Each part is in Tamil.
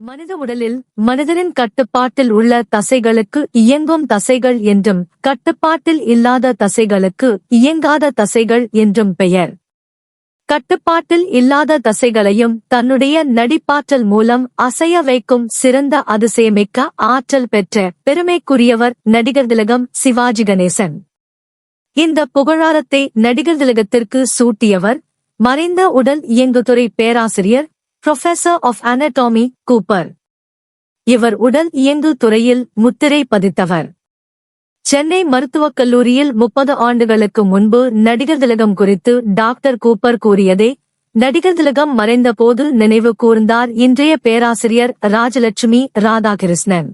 மனித உடலில் மனிதனின் கட்டுப்பாட்டில் உள்ள தசைகளுக்கு இயங்கும் தசைகள் என்றும் கட்டுப்பாட்டில் இல்லாத தசைகளுக்கு இயங்காத தசைகள் என்றும் பெயர். கட்டுப்பாட்டில் இல்லாத தசைகளையும் தன்னுடைய நடிப்பாற்றல் மூலம் அசைய வைக்கும் சிறந்த அதிசயமிக்க ஆற்றல் பெற்ற பெருமைக்குரியவர் நடிகர் திலகம் சிவாஜி கணேசன். இந்த புகழாரத்தை நடிகர் திலகத்திற்கு சூட்டியவர் மறைந்த உடல் இயங்குதுறை பேராசிரியர் புரொஃபசர் ஆஃப் அனடாமி கூப்பர் இவர் உடல் இயங்கு துறையில் முத்திரை பதித்தவர். சென்னை மருத்துவக் கல்லூரியில் முப்பது ஆண்டுகளுக்கு முன்பு நடிகர் திலகம் குறித்து டாக்டர் கூப்பர் கூறியதே நடிகர் திலகம் மறைந்த போது நினைவு கூர்ந்தார் இன்றைய பேராசிரியர் ராஜலட்சுமி ராதாகிருஷ்ணன்.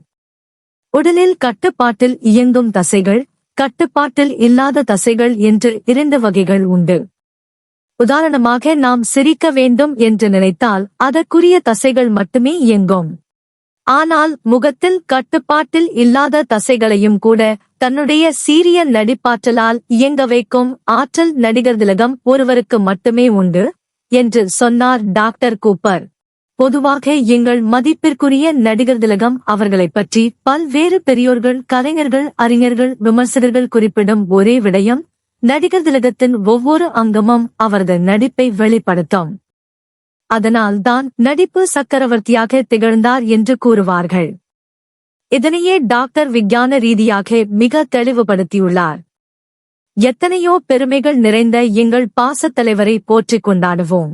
உடலில் கட்டுப்பாட்டில் இயங்கும் தசைகள் கட்டுப்பாட்டில் இல்லாத தசைகள் என்று இரண்டு வகைகள் உண்டு. உதாரணமாக நாம் சிரிக்க வேண்டும் என்று நினைத்தால் அதற்குரிய தசைகள் மட்டுமே இயங்கும். ஆனால் முகத்தில் கட்டுப்பாட்டில் இல்லாத தசைகளையும் கூட தன்னுடைய சீரிய நடிப்பாற்றலால் இயங்க வைக்கும் ஆற்றல் நடிகர் திலகம் ஒருவருக்கு மட்டுமே உண்டு என்று சொன்னார் டாக்டர் கூப்பர். பொதுவாக எங்கள் மதிப்பிற்குரிய நடிகர் திலகம் அவர்களைப் பற்றி பல்வேறு பெரியோர்கள் கலைஞர்கள் அறிஞர்கள் விமர்சகர்கள் குறிப்பிடும் ஒரே விடயம் நடிகர் திலகத்தின் ஒவ்வொரு அங்கமும் அவரது நடிப்பை வெளிப்படுத்தும். அதனால் தான் நடிப்பு சக்கரவர்த்தியாக திகழ்ந்தார் என்று கூறுவார்கள். இதனையே டாக்டர் விஞ்ஞான ரீதியாக மிக தெளிவுபடுத்தியுள்ளார். எத்தனையோ பெருமைகள் நிறைந்த எங்கள் பாசத் தலைவரை போற்றிக் கொண்டாடுவோம்.